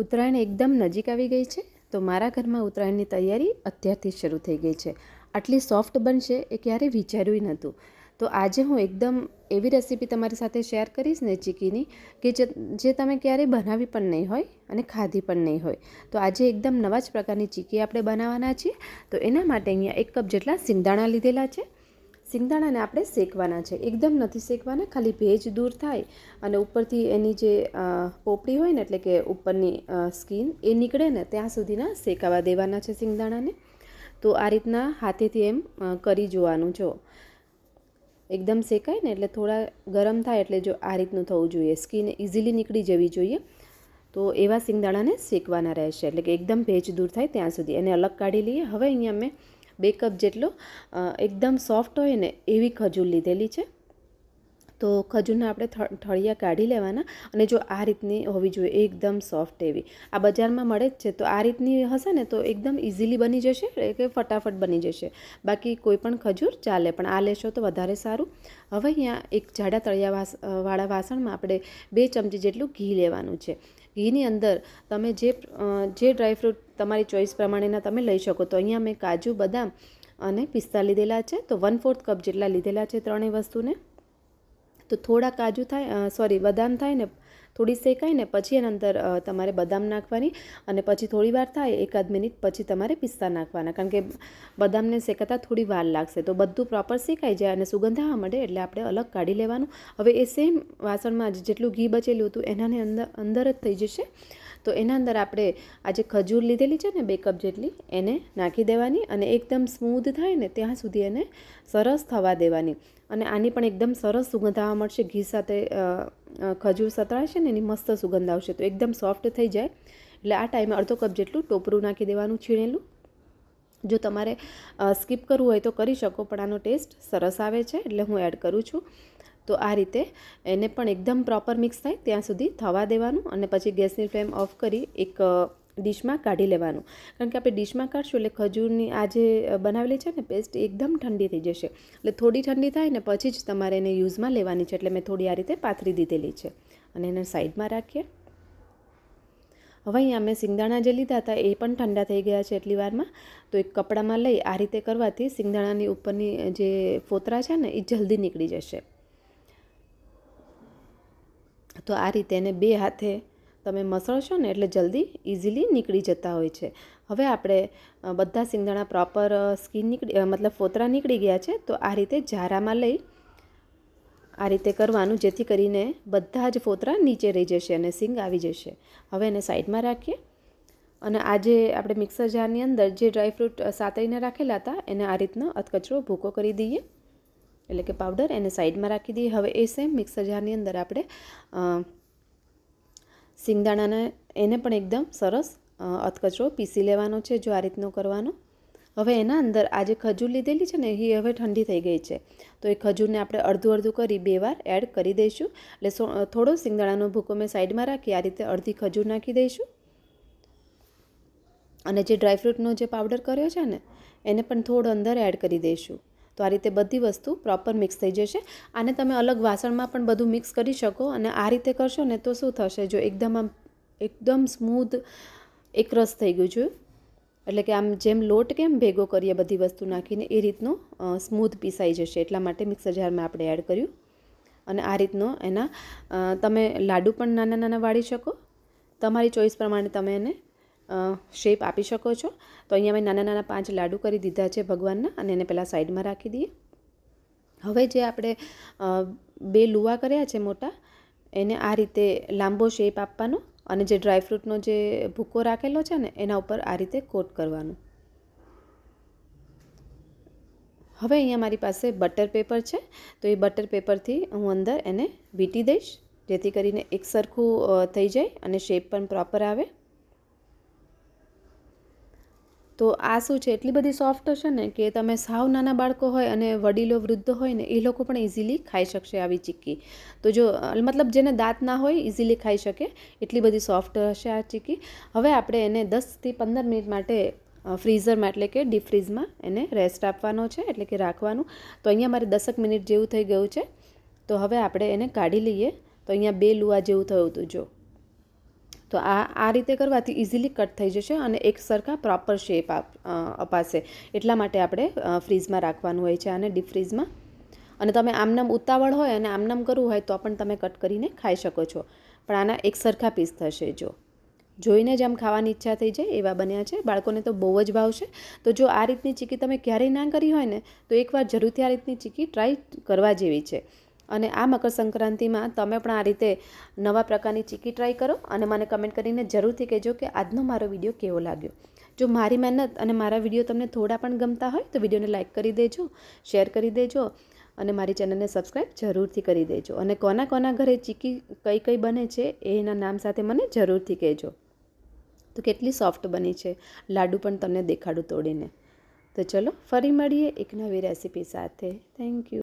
ઉત્તરાયણ એકદમ નજીક આવી ગઈ છે, તો મારા ઘરમાં ઉત્તરાયણની તૈયારી અત્યારથી શરૂ થઈ ગઈ છે. આટલી સોફ્ટ બનશે એ ક્યારેય વિચાર્યું નહોતું. તો આજે હું એકદમ એવી રેસીપી તમારી સાથે શેર કરીશ ને ચીકીની કે જે તમે ક્યારેય બનાવી પણ નહીં હોય અને ખાધી પણ નહીં હોય. તો આજે એકદમ નવા જ પ્રકારની ચીકી આપણે બનાવવાના છીએ. તો એના માટે અહીંયા એક કપ જેટલા સિંગદાણા લીધેલા છે. સિંગદાણાને આપણે શેકવાના છે. એકદમ નથી શેકવાના, ખાલી ભેજ દૂર થાય અને ઉપરથી એની જે પોપડી હોય ને એટલે કે ઉપરની સ્કીન એ નીકળે ને ત્યાં સુધીના શેકાવા દેવાના છે સિંગદાણાને. તો આ રીતના હાથેથી એમ કરી જોવાનું. જો એકદમ શેકાય ને એટલે થોડા ગરમ થાય એટલે જો આ રીતનું થવું જોઈએ. સ્કીન ઇઝીલી નીકળી જવી જોઈએ. તો એવા સિંગદાણાને શેકવાના રહેશે. એટલે કે એકદમ ભેજ દૂર થાય ત્યાં સુધી. એને અલગ કાઢી લઈએ. હવે અહીંયા મેં બે કપ જેટલો એકદમ સોફ્ટ હોય ને એવી ખજૂર લીધેલી છે. તો ખજૂરના આપણે થળિયા કાઢી લેવાના અને જો આ રીતની હોવી જોઈએ, એકદમ સોફ્ટ એવી. આ બજારમાં મળે જ છે, તો આ રીતની હશે ને તો એકદમ ઇઝીલી બની જશે કે ફટાફટ બની જશે. બાકી કોઈ પણ ખજૂર ચાલે, પણ આ લેશો તો વધારે સારું. હવે અહીંયા એક જાડા તળિયા વાળા વાસણમાં આપણે બે ચમચી જેટલું ઘી લેવાનું છે. ઘીની અંદર તમે જે જે ડ્રાયફ્રૂટ તમારી ચોઈસ પ્રમાણેના તમે લઈ શકો. તો અહીંયા મેં કાજુ, બદામ અને પિસ્તા લીધેલા છે. તો વન ફોર્થ કપ જેટલા લીધેલા છે ત્રણેય વસ્તુને. તો થોડા કાજુ થાય સોરી, બદામ થાય ને થોડી શેકાઈને પછી એના અંદર તમારે બદામ નાખવાની અને પછી થોડી વાર થાય, એકાદ મિનિટ પછી તમારે પિસ્તા નાખવાના. કારણ કે બદામને શેકાતા થોડી વાર લાગશે. તો બધું પ્રોપર શેકાઈ જાય અને સુગંધ આવવા મળે એટલે આપણે અલગ કાઢી લેવાનું. હવે એ સેમ વાસણમાં જેટલું ઘી બચેલું હતું, એનાની અંદર અંદર જ થઈ જશે. તો એના અંદર આપણે આ જે ખજૂર લીધેલી છે ને, બે કપ જેટલી, એને નાખી દેવાની અને એકદમ સ્મૂધ થાય ને ત્યાં સુધી એને સરસ થવા દેવાની. અને આની પણ એકદમ સરસ સુગંધ આવવા મળશે ઘી સાથે ખજૂર સતળાશે ને, એની મસ્ત સુગંધ આવશે તો એકદમ સોફ્ટ થઈ જાય. એટલે આ ટાઈમે અડધો કપ જેટલું ટોપરું નાખી દેવાનું છીણેલું. જો તમારે સ્કીપ કરવું હોય તો કરી શકો, પણ આનો ટેસ્ટ સરસ આવે છે, એટલે હું એડ કરું છું. તો આ રીતે એને પણ એકદમ પ્રોપર મિક્સ થાય, ત્યાં સુધી થવા દેવાનું અને પછી ગેસની ફ્લેમ ઓફ કરી એક ડિશમાં કાઢી લેવાનું. કારણ કે આપણે ડીશમાં કાઢશું એટલે ખજૂરની આ જે બનાવેલી છે ને પેસ્ટ એકદમ ઠંડી થઈ જશે. એટલે થોડી ઠંડી થાય ને પછી જ તમારે એને યુઝમાં લેવાની છે. એટલે મેં થોડી આ રીતે પાથરી દીધેલી છે. અને એને સાઈડમાં રાખીએ. હવે અહીંયા મેં સિંગદાણા જે લીધા હતા એ પણ ઠંડા થઈ ગયા છે એટલી વારમાં. તો એક કપડામાં લઈ આ રીતે કરવાથી સિંગદાણાની ઉપરની જે ફોતરા છે ને એ જલ્દી નીકળી જશે. તો આ રીતે એને બે હાથે તમે મસળશો ને એટલે જલ્દી ઇઝીલી નીકળી જતા હોય છે. હવે આપણે બધા સિંગદાણા પ્રોપર સ્કીન નીકળી મતલબ ફોતરા નીકળી ગયા છે, તો આ રીતે ઝારામાં લઈ, આ રીતે કરવાનું, જેથી કરીને બધા જ ફોતરા નીચે રહી જશે અને સિંગ આવી જશે. હવે એને સાઈડમાં રાખીએ. અને આજે આપણે મિક્સર જારની અંદર જે ડ્રાયફ્રૂટ સાતળીને રાખેલા હતા, એને આ રીતનો અધકચરો ભૂકો કરી દઈએ. એટલે કે પાવડર એને સાઈડમાં રાખી દઈએ. હવે એ સેમ મિક્સર જારની અંદર આપણે સિંગદાણાને એને પણ એકદમ સરસ અધકચરો પીસી લેવાનો છે જો આ રીતનો કરવાનો. હવે એના અંદર આ જે ખજૂર લીધેલી છે ને, એ હવે ઠંડી થઈ ગઈ છે. તો એ ખજૂરને આપણે અડધું અડધું કરી બે વાર એડ કરી દઈશું. એટલે થોડો સિંગદાણાનો ભૂકો મેં સાઈડમાં રાખી, આ રીતે અડધી ખજૂર નાખી દઈશું. અને જે ડ્રાયફ્રૂટનો જે પાવડર કર્યો છે ને, એને પણ થોડો અંદર એડ કરી દઈશું. તો આ રીતે બધી વસ્તુ પ્રોપર મિક્સ થઈ જશે. આને તમે અલગ વાસણમાં પણ બધું મિક્સ કરી શકો અને આ રીતે કરશો ને તો શું થશે? જો એકદમ આમ, એકદમ સ્મૂધ એકરસ થઈ ગયું છે. એટલે કે આમ જેમ લોટ કેમ ભેગો કરીએ બધી વસ્તુ નાખીને, એ રીતનો સ્મૂથ પીસાઈ જશે. એટલા માટે મિક્સર જારમાં આપણે એડ કર્યું. અને આ રીતનો એના તમે લાડુ પણ નાના નાના વાળી શકો. તમારી ચોઈસ પ્રમાણે તમે એને શેપ આપી શકો છો. તો અહીંયા મેં નાના નાના પાંચ લાડુ કરી દીધા છે ભગવાનના અને એને પહેલાં સાઈડમાં રાખી દઈએ. હવે જે આપણે બે લુવા કર્યા છે મોટા, એને આ રીતે લાંબો શેપ આપવાનો અને જે ડ્રાયફ્રૂટનો જે ભૂકો રાખેલો છે ને, એના ઉપર આ રીતે કોટ કરવાનું. હવે અહીંયા મારી પાસે બટર પેપર છે. તો એ બટર પેપરથી હું અંદર એને વીંટી દઈશ, જેથી કરીને એક સરખું થઈ જાય અને શેપ પણ પ્રોપર આવે. તો આ શું છે? એટલી બધી સોફ્ટ હશે ને કે તમે સાવ નાના બાળકો હોય અને વડીલો વૃદ્ધ હોય ને, એ લોકો પણ ઇઝીલી ખાઈ શકશે આવી ચીક્કી. તો જો મતલબ જેને દાંત ના હોય ઇઝીલી ખાઈ શકે. એટલી બધી સોફ્ટ હશે આ ચીક્કી. હવે આપણે એને દસથી પંદર મિનિટ માટે ફ્રીઝરમાં એટલે કે ડીપ ફ્રીઝમાં એને રેસ્ટ આપવાનો છે, એટલે કે રાખવાનું. તો અહીંયા મારે દસક મિનિટ જેવું થઈ ગયું છે. તો હવે આપણે એને કાઢી લઈએ. તો અહીંયા બે લુઆ જેવું થયું હતું, જો. તો આ આ રીતે કરવાથી ઇઝીલી કટ થઈ જશે અને એક સરખા પ્રોપર શેપ અપાશે. એટલા માટે આપણે ફ્રીઝમાં રાખવાનું હોય છે આને ડીપ ફ્રીઝમાં અને તમે આમનામ ઉતાવળ હોય અને આમનામ કરવું હોય તો પણ તમે કટ કરીને ખાઈ શકો છો. પણ આના એક સરખા પીસ થશે, જો. જોઈને જ આમ ખાવાની ઈચ્છા થઈ જાય એવા બન્યા છે. બાળકોને તો બહુ જ ભાવશે. તો જો આ રીતની ચીકી તમે ક્યારેય ના કરી હોય ને, તો એકવાર જરૂરથી આ રીતની ચીકી ટ્રાય કરવા જેવી છે. અને આ મકર સંક્રાંતિમાં તમે પણ આ રીતે નવા પ્રકારની ચીકી ટ્રાય કરો અને મને કમેન્ટ કરીને જરૂરથી કહેજો કે આજનો મારો વીડિયો કેવો લાગ્યો. જો મારી મહેનત અને મારા વીડિયો તમને થોડા પણ ગમતા હોય તો વિડીયોને લાઇક કરી દેજો શેર કરી દેજો અને મારી ચેનલને સબસ્ક્રાઈબ જરૂરથી કરી દેજો. અને કોના કોના ઘરે ચીકી કઈ કઈ બને છે એના નામ સાથે મને જરૂરથી કહેજો. તો કેટલી સોફ્ટ બની છે, લાડુ પણ તમને દેખાડું તોડીને. તો ચલો ફરી મળીએ એક નવી રેસીપી સાથે. Thank you